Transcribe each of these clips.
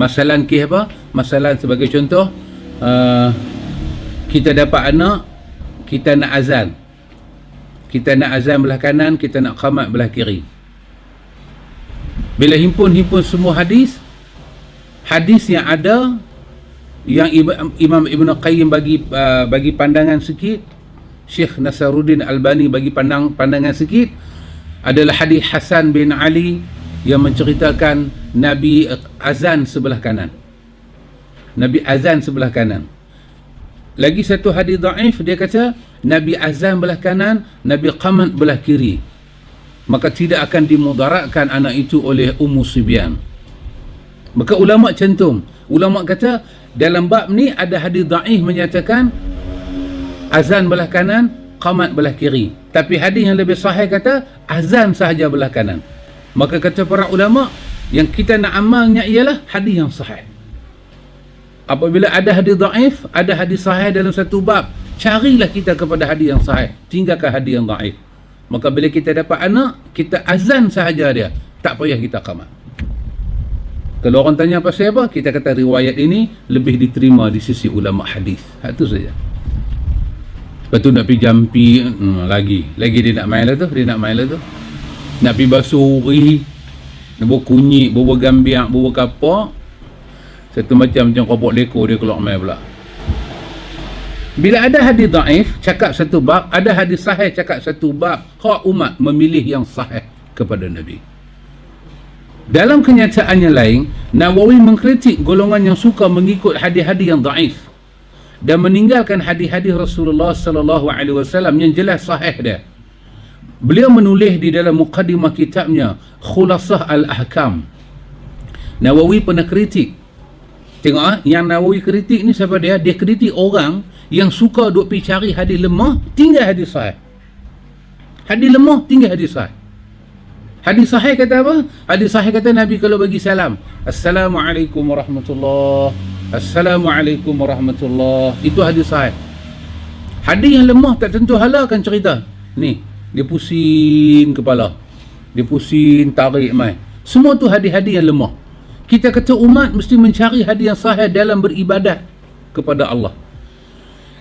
masalah ke apa? Masalah sebagai contoh uh, kita dapat anak kita nak azan. Kita nak azan belah kanan kita nak qamat belah kiri. Bila himpun-himpun semua hadis hadis yang ada yang Imam Ibn Qayyim bagi uh, bagi pandangan sikit Syekh Nasaruddin Albani bagi pandang pandangan sikit adalah hadis Hasan bin Ali yang menceritakan Nabi azan sebelah kanan. Nabi azan sebelah kanan. Lagi satu hadis daif dia kata Nabi azan belah kanan Nabi qamat belah kiri. Maka tidak akan dimudaratkan anak itu oleh Ummu Sibyan. Maka ulama cantum ulama kata dalam bab ni ada hadis daif menyatakan azan belah kanan qamat belah kiri. Tapi hadis yang lebih sahih kata azan sahaja belah kanan maka kata para ulama yang kita nak amalnya ialah hadis yang sahih. Apabila ada hadis daif ada hadis sahih dalam satu bab carilah kita kepada hadis yang sahih. Tinggalkan hadis yang daif maka bila kita dapat anak kita azan sahaja dia. Tak payah kita qamat kalau orang tanya pasal apa kita kata riwayat ini lebih diterima di sisi ulama hadis. Itu saja. Lepas tu nak pergi jampi hmm, lagi. Lagi dia nak main lah tu dia nak main lah tu nak pergi basuri nak buat kunyit buat gambiak buat kapak satu macam macam kopok leko dia keluar main pula. Bila ada hadis daif cakap satu bab ada hadis sahih cakap satu bab hak umat memilih yang sahih kepada Nabi. Dalam kenyataan yang lain Nawawi mengkritik golongan yang suka mengikut hadis-hadis yang daif dan meninggalkan hadis-hadis Rasulullah sallallahu alaihi wasallam yang jelas sahih dia Beliau menulis di dalam mukaddimah kitabnya Khulasah Al-Ahkam. Nawawi pernah kritik. Tengok ah, yang Nawawi kritik ni siapa dia? Dia kritik orang yang suka duk pergi cari hadis lemah, tinggal hadis sahih. Hadis lemah, tinggal hadis sahih. Hadis sahih kata apa? Hadis sahih kata Nabi kalau bagi salam, Assalamualaikum warahmatullahi Assalamualaikum warahmatullahi Itu hadis sahih. Hadis yang lemah tak tentu halal kan cerita. Ni, dia pusing kepala. Dia pusing tarik mai. Semua tu hadis-hadis yang lemah. Kita kata umat mesti mencari hadis yang sahih dalam beribadat kepada Allah.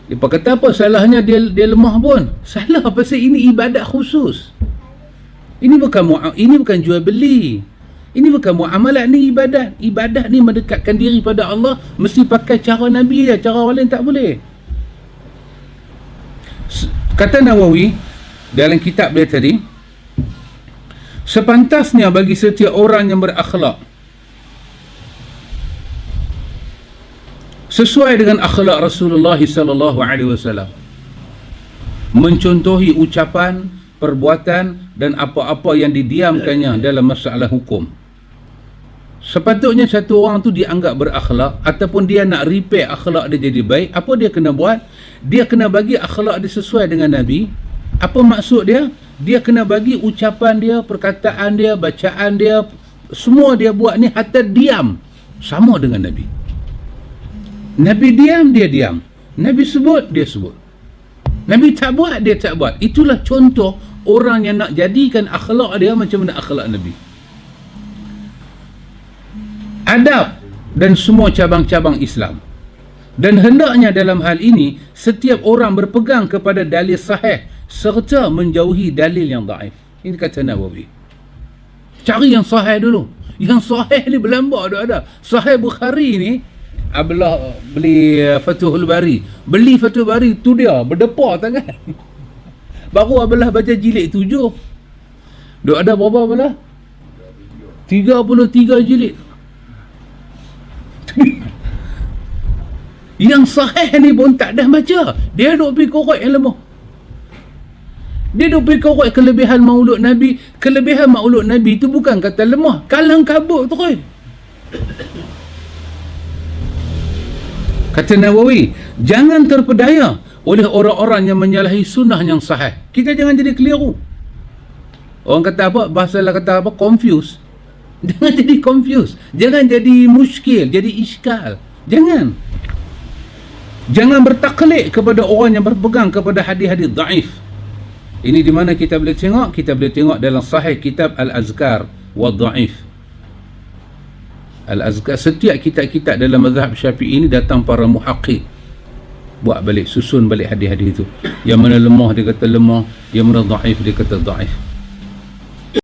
Dia kata apa salahnya dia dia lemah pun? Salah pasal ini ibadat khusus? Ini bukan ini bukan jual beli. Ini bukan muamalat ni ibadat. Ibadat ni mendekatkan diri pada Allah. Mesti pakai cara Nabi ya cara orang lain tak boleh. Kata Nawawi dalam kitab dia tadi sepantasnya bagi setiap orang yang berakhlak sesuai dengan akhlak Rasulullah sallallahu alaihi wasallam mencontohi ucapan perbuatan dan apa-apa yang didiamkannya dalam masalah hukum. Sepatutnya satu orang tu dianggap berakhlak ataupun dia nak repair akhlak dia jadi baik apa dia kena buat? Dia kena bagi akhlak dia sesuai dengan Nabi apa maksud dia? Dia kena bagi ucapan dia, perkataan dia, bacaan dia, semua dia buat ni hatta diam sama dengan Nabi. Nabi diam, dia diam. Nabi sebut, dia sebut. Nabi tak buat, dia tak buat. Itulah contoh orang yang nak jadikan akhlak dia macam mana akhlak Nabi. Adab dan semua cabang-cabang Islam. Dan hendaknya dalam hal ini, setiap orang berpegang kepada dalil sahih serta menjauhi dalil yang daif. Ini kata Nawawi. Cari yang sahih dulu. Yang sahih ni berlambak ada ada. Sahih Bukhari ni Abdullah beli uh, Fathul Bari. Beli Fathul Bari tu dia berdepa tangan. Baru Abdullah baca jilid tujuh. Duk ada berapa Abdullah? 33 jilid. Yang sahih ni pun tak dah baca. Dia duk pergi korek yang lemah. Dia duk pergi korek kelebihan maulud Nabi. Kelebihan maulud Nabi itu bukan kata lemah. Kalang kabut terus. Kata Nawawi, jangan terpedaya oleh orang-orang yang menyalahi sunnah yang sahih. Kita jangan jadi keliru. Orang kata apa? Bahasa lah kata apa? Confuse. Jangan jadi confuse. Jangan jadi muskil, jadi iskal. Jangan. Jangan bertaklid kepada orang yang berpegang kepada hadis-hadis daif. Ini di mana kita boleh tengok? Kita boleh tengok dalam sahih kitab Al-Azkar wa Dha'if. Al-Azkar setiap kitab-kitab dalam mazhab Syafi'i ini datang para muhaqqiq buat balik susun balik hadis-hadis itu yang mana lemah dia kata lemah yang mana dhaif dia kata dhaif